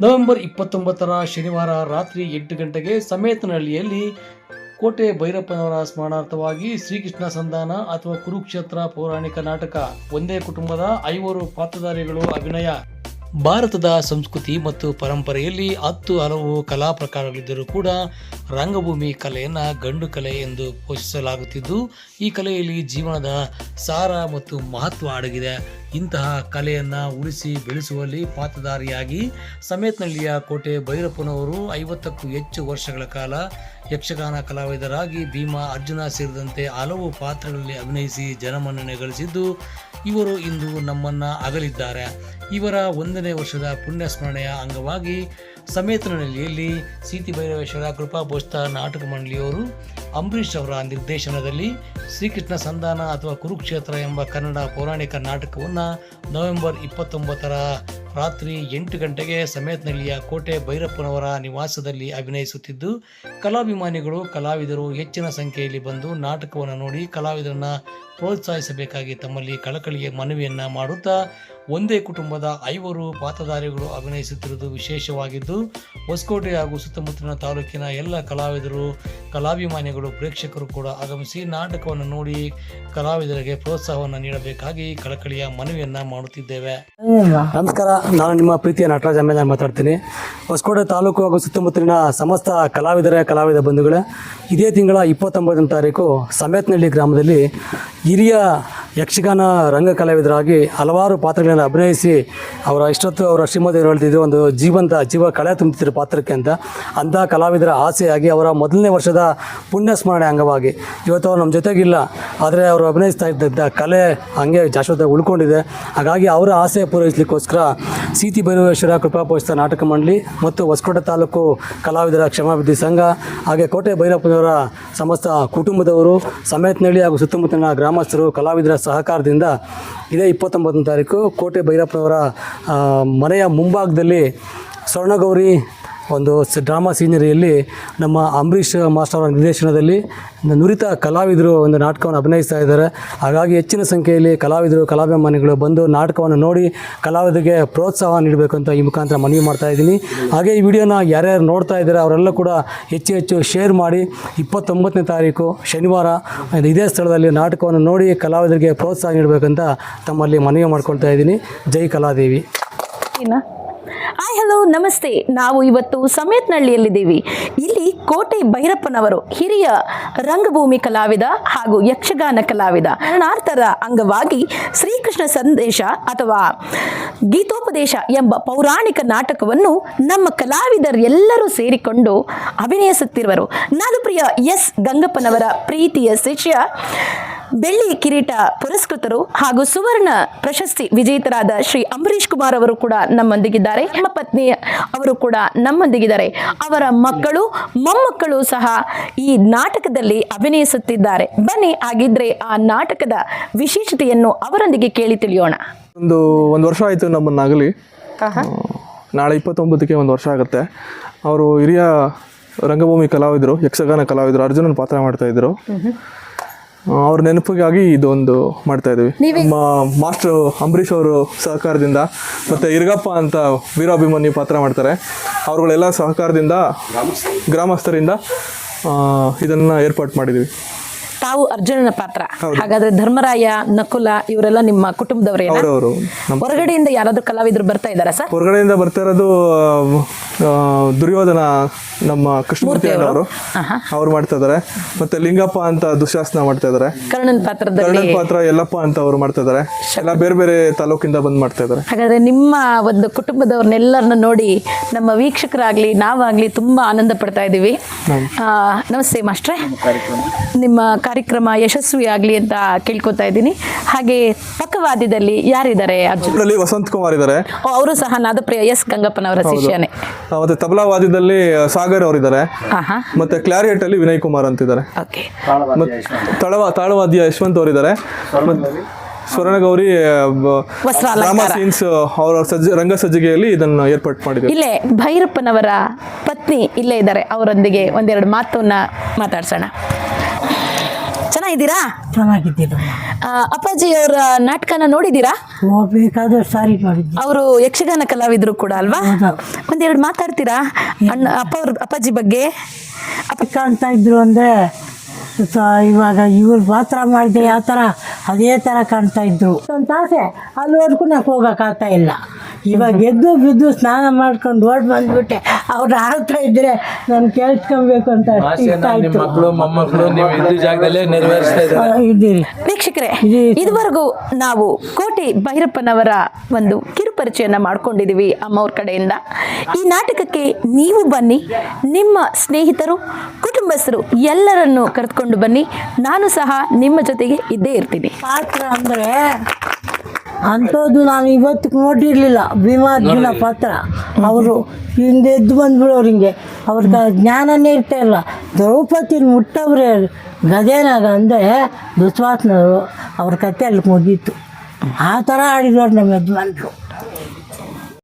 November ಇಪ್ಪತ್ತೊಂಬತ್ತರ ಶನಿವಾರ ರಾತ್ರಿ ಎಂಟು ಗಂಟೆಗೆ ಸಮೇತನಹಳ್ಳಿಯಲ್ಲಿ ಕೋಟೆ ಭೈರಪ್ಪನವರ ಸ್ಮರಣಾರ್ಥವಾಗಿ ಶ್ರೀಕೃಷ್ಣ ಸಂಧಾನ ಅಥವಾ ಕುರುಕ್ಷೇತ್ರ ಪೌರಾಣಿಕ ನಾಟಕ, ಒಂದೇ ಕುಟುಂಬದ ಐವರು ಪಾತ್ರಧಾರಿಗಳು ಅಭಿನಯ ಭಾರತದ ಸಂಸ್ಕೃತಿ ಮತ್ತು ಪರಂಪರೆಯಲ್ಲಿ ಹತ್ತು ಹಲವು ಕಲಾ ಪ್ರಕಾರಗಳಿದ್ದರೂ ಕೂಡ ರಂಗಭೂಮಿ ಕಲೆಯನ್ನು ಗಂಡು ಕಲೆ ಎಂದು ಪೋಷಿಸಲಾಗುತ್ತಿದ್ದು ಈ ಕಲೆಯಲ್ಲಿ ಜೀವನದ ಸಾರ ಮತ್ತು ಮಹತ್ವ ಅಡಗಿದೆ. ಇಂತಹ ಕಲೆಯನ್ನು ಉಳಿಸಿ ಬೆಳೆಸುವಲ್ಲಿ ಪಾತ್ರಧಾರಿಯಾಗಿ ಸಮೇತನಹಳ್ಳಿಯ ಕೋಟೆ ಭೈರಪ್ಪನವರು ಐವತ್ತಕ್ಕೂ ಹೆಚ್ಚು ವರ್ಷಗಳ ಕಾಲ ಯಕ್ಷಗಾನ ಕಲಾವಿದರಾಗಿ ಭೀಮಾ, ಅರ್ಜುನ ಸೇರಿದಂತೆ ಹಲವು ಪಾತ್ರಗಳಲ್ಲಿ ಅಭಿನಯಿಸಿ ಜನಮನ್ನಣೆ ಗಳಿಸಿದ್ದು, ಇವರು ಇಂದು ನಮ್ಮನ್ನು ಅಗಲಿದ್ದಾರೆ. ಇವರ ಒಂದನೇ ವರ್ಷದ ಪುಣ್ಯ ಸ್ಮರಣೆಯ ಅಂಗವಾಗಿ ಸಮೇತನಹಳ್ಳಿಯಲ್ಲಿ ಸೀತಿ ಭೈರವೇಶ್ವರ ಕೃಪಾ ಬೋಸ್ತ ನಾಟಕ ಮಂಡಳಿಯವರು ಅಂಬರೀಷ್ ಅವರ ನಿರ್ದೇಶನದಲ್ಲಿ ಶ್ರೀಕೃಷ್ಣ ಸಂಧಾನ ಅಥವಾ ಕುರುಕ್ಷೇತ್ರ ಎಂಬ ಕನ್ನಡ ಪೌರಾಣಿಕ ನಾಟಕವನ್ನು ನವೆಂಬರ್ ಇಪ್ಪತ್ತೊಂಬತ್ತರ ರಾತ್ರಿ ಎಂಟು ಗಂಟೆಗೆ ಸಮೇತನಲ್ಲಿಯ ಕೋಟೆ ಭೈರಪ್ಪನವರ ನಿವಾಸದಲ್ಲಿ ಅಭಿನಯಿಸುತ್ತಿದ್ದು, ಕಲಾಭಿಮಾನಿಗಳು, ಕಲಾವಿದರು ಹೆಚ್ಚಿನ ಸಂಖ್ಯೆಯಲ್ಲಿ ಬಂದು ನಾಟಕವನ್ನು ನೋಡಿ ಕಲಾವಿದರನ್ನು ಪ್ರೋತ್ಸಾಹಿಸಬೇಕಾಗಿ ತಮ್ಮಲ್ಲಿ ಕಳಕಳಿಯ ಮನವಿಯನ್ನು ಮಾಡುತ್ತಾ ಒಂದೇ ಕುಟುಂಬದ ಐವರು ಪಾತ್ರಧಾರಿಗಳು ಅಭಿನಯಿಸುತ್ತಿರುವುದು ವಿಶೇಷವಾಗಿದ್ದು, ಹೊಸಕೋಟೆ ಹಾಗೂ ಸುತ್ತಮುತ್ತಲಿನ ತಾಲೂಕಿನ ಎಲ್ಲ ಕಲಾವಿದರು, ಕಲಾಭಿಮಾನಿಗಳು, ಪ್ರೇಕ್ಷಕರು ಕೂಡ ಆಗಮಿಸಿ ನಾಟಕವನ್ನು ನೋಡಿ ಕಲಾವಿದರಿಗೆ ಪ್ರೋತ್ಸಾಹವನ್ನು ನೀಡಬೇಕಾಗಿ ಕಳಕಳಿಯ ಮನವಿಯನ್ನು ಮಾಡುತ್ತಿದ್ದೇವೆ. ನಮಸ್ಕಾರ, ನಾನು ನಿಮ್ಮ ಪ್ರೀತಿಯ ನಟರಾಜ ಮೇಲೆ ಮಾತಾಡ್ತೀನಿ. ಹೊಸಕೋಟೆ ತಾಲೂಕು ಹಾಗೂ ಸುತ್ತಮುತ್ತಲಿನ ಸಮಸ್ತ ಕಲಾವಿದರ, ಕಲಾವಿದ ಬಂಧುಗಳೇ, ಇದೇ ತಿಂಗಳ ಇಪ್ಪತ್ತೊಂಬತ್ತನೇ ತಾರೀಕು ಸಮೇತನಹಳ್ಳಿ ಗ್ರಾಮದಲ್ಲಿ ಹಿರಿಯ ಯಕ್ಷಗಾನ ರಂಗ ಕಲಾವಿದರಾಗಿ ಹಲವಾರು ಪಾತ್ರಗಳನ್ನು ಅಭಿನಯಿಸಿ ಅವರ ಇಷ್ಟೊತ್ತು ಅವರ ಶ್ರೀಮತಿ ಹೇಳ್ತಿದ್ರು ಒಂದು ಜೀವಂತ ಜೀವ ಕಳೆ ತುಂಬುತ್ತಿದ್ದರು ಪಾತ್ರಕ್ಕೆ ಅಂತ. ಅಂಥ ಕಲಾವಿದರ ಆಸೆಯಾಗಿ ಅವರ ಮೊದಲನೇ ವರ್ಷದ ಪುಣ್ಯ ಸ್ಮರಣೆ ಅಂಗವಾಗಿ. ಇವತ್ತು ಅವ್ರು ನಮ್ಮ ಜೊತೆಗಿಲ್ಲ, ಆದರೆ ಅವರು ಅಭಿನಯಿಸ್ತಾ ಇದ್ದ ಕಲೆ ಹಂಗೆ ಶಾಶ್ವತ ಉಳ್ಕೊಂಡಿದೆ. ಹಾಗಾಗಿ ಅವರ ಆಸೆ ಪೂರೈಸಲಿಕ್ಕೋಸ್ಕರ ಸೀತಿ ಭೈರವೇಶ್ವರ ಕೃಪಾಪೋಷಿತ ನಾಟಕ ಮಂಡಳಿ ಮತ್ತು ಹೊಸಕೋಟೆ ತಾಲೂಕು ಕಲಾವಿದರ ಕ್ಷಮಾಭಿವೃದ್ಧಿ ಸಂಘ, ಹಾಗೆ ಕೋಟೆ ಭೈರಪ್ಪನವರ ಸಮಸ್ತ ಕುಟುಂಬದವರು, ಸಮೇತನಹಳ್ಳಿ ಹಾಗೂ ಸುತ್ತಮುತ್ತಲಿನ ಗ್ರಾಮಸ್ಥರು ಕಲಾವಿದರ ಸಹಕಾರದಿಂದ ಇದೇ ಇಪ್ಪತ್ತೊಂಬತ್ತನೇ ತಾರೀಕು ಕೋಟೆ ಭೈರಪ್ಪನವರ ಮನೆಯ ಮುಂಭಾಗದಲ್ಲಿ ಸ್ವರ್ಣಗೌರಿ ಒಂದು ಡ್ರಾಮಾ ಸೀನರಿಯಲ್ಲಿ ನಮ್ಮ ಅಂಬರೀಷ್ ಮಾಸ್ಟರ್ ಅವರ ನಿರ್ದೇಶನದಲ್ಲಿ ನುರಿತ ಕಲಾವಿದರು ಒಂದು ನಾಟಕವನ್ನು ಅಭಿನಯಿಸ್ತಾ ಇದ್ದಾರೆ. ಹಾಗಾಗಿ ಹೆಚ್ಚಿನ ಸಂಖ್ಯೆಯಲ್ಲಿ ಕಲಾವಿದರು, ಕಲಾಭಿಮಾನಿಗಳು ಬಂದು ನಾಟಕವನ್ನು ನೋಡಿ ಕಲಾವಿದರಿಗೆ ಪ್ರೋತ್ಸಾಹ ನೀಡಬೇಕು ಅಂತ ಈ ಮುಖಾಂತರ ಮನವಿ ಮಾಡ್ತಾ ಇದ್ದೀನಿ. ಹಾಗೆ ಈ ವಿಡಿಯೋನ ಯಾರ್ಯಾರು ನೋಡ್ತಾ ಇದ್ದಾರೆ ಅವರೆಲ್ಲ ಕೂಡ ಹೆಚ್ಚು ಹೆಚ್ಚು ಶೇರ್ ಮಾಡಿ. ಇಪ್ಪತ್ತೊಂಬತ್ತನೇ ತಾರೀಕು ಶನಿವಾರ ಇದೇ ಸ್ಥಳದಲ್ಲಿ ನಾಟಕವನ್ನು ನೋಡಿ ಕಲಾವಿದರಿಗೆ ಪ್ರೋತ್ಸಾಹ ನೀಡಬೇಕಂತ ತಮ್ಮಲ್ಲಿ ಮನವಿ ಮಾಡ್ಕೊಳ್ತಾ ಇದ್ದೀನಿ. ಜೈ ಕಲಾದೇವಿ. ಹಾಯ್ ಹಲೋ ನಮಸ್ತೆ. ನಾವು ಇವತ್ತು ಸಮೇತನಹಳ್ಳಿಯಲ್ಲಿದ್ದೀವಿ ಇಲ್ಲಿ ಕೋಟೆ ಭೈರಪ್ಪನವರು, ಹಿರಿಯ ರಂಗಭೂಮಿ ಕಲಾವಿದ ಹಾಗೂ ಯಕ್ಷಗಾನ ಕಲಾವಿದ ಶರಣಾರ್ಥರ ಅಂಗವಾಗಿ ಶ್ರೀಕೃಷ್ಣ ಸಂದೇಶ ಅಥವಾ ಗೀತೋಪದೇಶ ಎಂಬ ಪೌರಾಣಿಕ ನಾಟಕವನ್ನು ನಮ್ಮ ಕಲಾವಿದರೆಲ್ಲರೂ ಸೇರಿಕೊಂಡು ಅಭಿನಯಿಸುತ್ತಿರುವರು. ನಾದುಪ್ರಿಯ ಎಸ್. ಗಂಗಪ್ಪನವರ ಪ್ರೀತಿಯ ಶಿಷ್ಯ ಬೆಳ್ಳಿ ಕಿರೀಟ ಪುರಸ್ಕೃತರು ಹಾಗೂ ಸುವರ್ಣ ಪ್ರಶಸ್ತಿ ವಿಜೇತರಾದ ಶ್ರೀ ಅಂಬರೀಶ್ ಕುಮಾರ್ ಅವರು ಕೂಡ ನಮ್ಮೊಂದಿಗಿದ್ದಾರೆ. ನಮ್ಮ ಪತ್ನಿ ಅವರು ಕೂಡ ನಮ್ಮೊಂದಿಗಿದ್ದಾರೆ. ಅವರ ಮಕ್ಕಳು ಮೊಮ್ಮಕ್ಕಳು ಸಹ ಈ ನಾಟಕದಲ್ಲಿ ಅಭಿನಯಿಸುತ್ತಿದ್ದಾರೆ. ಬನ್ನಿ ಆಗಿದ್ರೆ ಆ ನಾಟಕದ ವಿಶೇಷತೆಯನ್ನು ಅವರೊಂದಿಗೆ ಕೇಳಿ ತಿಳಿಯೋಣ. ಒಂದು ಒಂದು ವರ್ಷ ಆಯಿತು ನಮ್ಮನ್ನಾಗಲಿ ನಾಳೆ ಇಪ್ಪತ್ತೊಂಬತ್ತಕ್ಕೆ ಒಂದು ವರ್ಷ ಆಗುತ್ತೆ. ಅವರು ಹಿರಿಯ ರಂಗಭೂಮಿ ಕಲಾವಿದರು ಯಕ್ಷಗಾನ ಕಲಾವಿದರು ಅರ್ಜುನನ ಪಾತ್ರ ಮಾಡ್ತಾ ಇದ್ರು ಅವ್ರ ನೆನಪಿಗಾಗಿ ಇದೊಂದು ಮಾಡ್ತಾ ಇದೀವಿ. ನಮ್ಮ ಮಾಸ್ಟರ್ ಅಂಬರೀಶ್ ಅವರು ಸಹಕಾರದಿಂದ ಮತ್ತೆ ಇರ್ಗಪ್ಪ ಅಂತ ವೀರಾಭಿಮನ್ಯು ಪಾತ್ರ ಮಾಡ್ತಾರೆ. ಅವ್ರುಗಳೆಲ್ಲ ಸಹಕಾರದಿಂದ ಗ್ರಾಮಸ್ಥರಿಂದ ಇದನ್ನ ಏರ್ಪಾಟ್ ಮಾಡಿದ್ದೀವಿ ತಾವು ಅರ್ಜುನನ ಪಾತ್ರ. ಹಾಗಾದ್ರೆ ಧರ್ಮರಾಯ ನಕುಲ ಇವರೆಲ್ಲ ನಿಮ್ಮ ಕುಟುಂಬದವರೇ ಅವರವರು ಹೊರಗಡೆಯಿಂದ ಯಾರಾದ್ರೂ ಕಲಾವಿದರು ಬರ್ತಾ ಇದಾರ ಸರ್? ಹೊರಗಡೆಯಿಂದ ಬರ್ತಾ ಇರೋದು ಆ, ದುರ್ಯೋಧನ ನಮ್ಮ ಕೃಷ್ಣಮೂರ್ತಿ ಅವರು ಅವ್ರು ಮಾಡ್ತಾ ಇದಾರೆ ಮತ್ತೆ ಲಿಂಗಪ್ಪ ಅಂತ ದುಶಾಸನ ಮಾಡ್ತಾ ಇದಾರೆ ಕರ್ಣನ್ ಪಾತ್ರದಲ್ಲಿ ಕರ್ಣನ್ ಪಾತ್ರ ಯಲ್ಲಪ್ಪ ಅಂತ ಅವ್ರು ಮಾಡ್ತಾ ಇದಾರೆ ಎಲ್ಲ ಬೇರೆ ಬೇರೆ ತಾಲೂಕಿಂದ ಬಂದ್ ಮಾಡ್ತಾ ಇದಾರೆ ಹಾಗಾದ್ರೆ ನಿಮ್ಮ ಒಂದು ಕುಟುಂಬದವ್ರನ್ನೆಲ್ಲರನ್ನ ನೋಡಿ ನಮ್ಮ ವೀಕ್ಷಕರಾಗ್ಲಿ ನಾವಾಗ್ಲಿ ತುಂಬಾ ಆನಂದ ಪಡ್ತಾ ಇದೀವಿ ಆ, ನಮಸ್ತೆ ಮಾಸ್ಟ್ರೆ. ನಿಮ್ಮ ಕಾರ್ಯಕ್ರಮ ಯಶಸ್ವಿ ಆಗ್ಲಿ ಅಂತ ಕೇಳ್ಕೊತಾ ಇದ್ದೀನಿ. ಹಾಗೆ ಪಕ್ಕವಾದ್ಯದಲ್ಲಿ ಯಾರಿದ್ದಾರೆ ಅರ್ಜುನ್? ಇದರಲ್ಲಿ ವಸಂತ್ ಕುಮಾರ್ ಇದ್ದಾರೆ ಅವರು ಸಹ ನಾದಪ್ರಿಯ ಎಸ್ ಗಂಗಪ್ಪನವರ ಶಿಷ್ಯನೇ. ಮತ್ತೆ ತಬಲಾ ವಾದ್ಯದಲ್ಲಿ ಸಾಗರ್ ಅವರಿದ್ದಾರೆ. ಮತ್ತೆ ಕ್ಲಾರಿಯೇಟ್ ಅಲ್ಲಿ ವಿನಯ್ ಕುಮಾರ್ ಅಂತಿದ್ದಾರೆ. ತಳವ ತಾಳವಾದ್ಯ ಯಶವಂತ್ ಅವರಿದ್ದಾರೆ. ಸ್ವರ್ಣಗೌರಿ ಸೀನ್ಸ್ ಅವರ ರಂಗ ಸಜ್ಜಿಗೆಯಲ್ಲಿ ಇದನ್ನು ಏರ್ಪಾಟ್ ಮಾಡಿದ್ರು ಇಲ್ಲೇ ಭೈರಪ್ಪನವರ ಪತ್ನಿ ಇಲ್ಲೇ ಇದ್ದಾರೆ. ಅವರೊಂದಿಗೆ ಒಂದೆರಡು ಮಾತನ್ನ ಮಾತಾಡ್ಸೋಣ. ಚೆನ್ನಾಗಿ ಚೆನ್ನಾಗಿದ್ದೀರಾ ಚೆನ್ನಾಗಿದ್ದೀರ ಅಪ್ಪಾಜಿ ಅವರ ನಾಟಕನ ನೋಡಿದ್ದೀರಾ? ಹೋಗ್ಬೇಕಾದ್ರೆ ಸಾರಿ ಮಾಡಿದ್ದೆ ಅವರು ಯಕ್ಷಗಾನ ಕಲಾವಿದರು ಕೂಡ ಅಲ್ವಾ. ಒಂದೆರಡು ಮಾತಾಡ್ತೀರಾ? ಅಣ್ಣ ಅಪ್ಪ ಅವ್ರ ಅಪ್ಪಾಜಿ ಬಗ್ಗೆ? ಅಪ್ಪ ಕಾಣ್ತಾ ಇದ್ರು ಅಂದರೆ ಇವಾಗ ಇವ್ರು ಪಾತ್ರ ಮಾಡಿದ್ರೆ ಯಾವ ಥರ ಅದೇ ಥರ ಕಾಣ್ತಾ ಇದ್ರು. ಒಂದು ಆಸೆ ಅಲ್ಲಿವರೆಗೂ ನಾವು ಹೋಗೋಕ್ಕಾಗ್ತಾ ಇಲ್ಲ. ಇವಾಗ ಎದ್ದು ಬಿದ್ದು ಸ್ನಾನ ಮಾಡ್ಕೊಂಡು ಓಡ್ ಬಂದ್ಬಿಟ್ಟೆ. ಅವ್ರು ಆಡ್ತಾ ಇದ್ರೆ ನಾನು ಕೇಳ್ಸ್ಕೊಬೇಕು ಅಂತ ಅಷ್ಟು ಇಷ್ಟ ಆಯ್ತು. ಮಕ್ಕಳು ಮೊಮ್ಮಕ್ಕಳು ನೀವು ಇದ್ದ ಜಾಗದಲ್ಲೇ ನೆರವೇರಿಸ್ತಾ ಇದ್ದಾರೆ. ಆ, ಇದ್ದೀರಿ. ವೀಕ್ಷಕರೇ ಇದುವರೆಗೂ ನಾವು ಕೋಟೆ ಭೈರಪ್ಪನವರ ಒಂದು ಕಿರುಪರಿಚಯನ ಮಾಡ್ಕೊಂಡಿದ್ದೀವಿ ಅಮ್ಮವ್ರ ಕಡೆಯಿಂದ. ಈ ನಾಟಕಕ್ಕೆ ನೀವು ಬನ್ನಿ ನಿಮ್ಮ ಸ್ನೇಹಿತರು ಕುಟುಂಬಸ್ಥರು ಎಲ್ಲರನ್ನು ಕರೆದುಕೊಂಡು ಬನ್ನಿ. ನಾನು ಸಹ ನಿಮ್ಮ ಜೊತೆಗೆ ಇದ್ದೇ ಇರ್ತೀನಿ. ಪಾತ್ರ ಅಂದರೆ ಅಂಥದ್ದು ನಾನು ಇವತ್ತು ನೋಡಿರಲಿಲ್ಲ. ಭೀಮಾರ್ಜುನ ಪಾತ್ರ. ಅವರು ಹಿಂದೆ ಎದ್ದು ಬಂದ್ಬಿಡೋರು ಹಿಂಗೆ. ಅವ್ರಿಗೆ ಜ್ಞಾನನೇ ಇರ್ತಾ ಇಲ್ಲ. ದ್ರೌಪದಿನ ಮುಟ್ಟವ್ರೆ ಗದೇನಾಗ ಅಂದರೆ ದುಸ್ವಾಸನರು ಅವ್ರ ಕತೆ ಅಲ್ಲಿ ಮುಗೀತು. ಆ ಥರ ಆಡಿದವ್ರು ನಮ್ಮ ಯಜಮಾನ್ರು.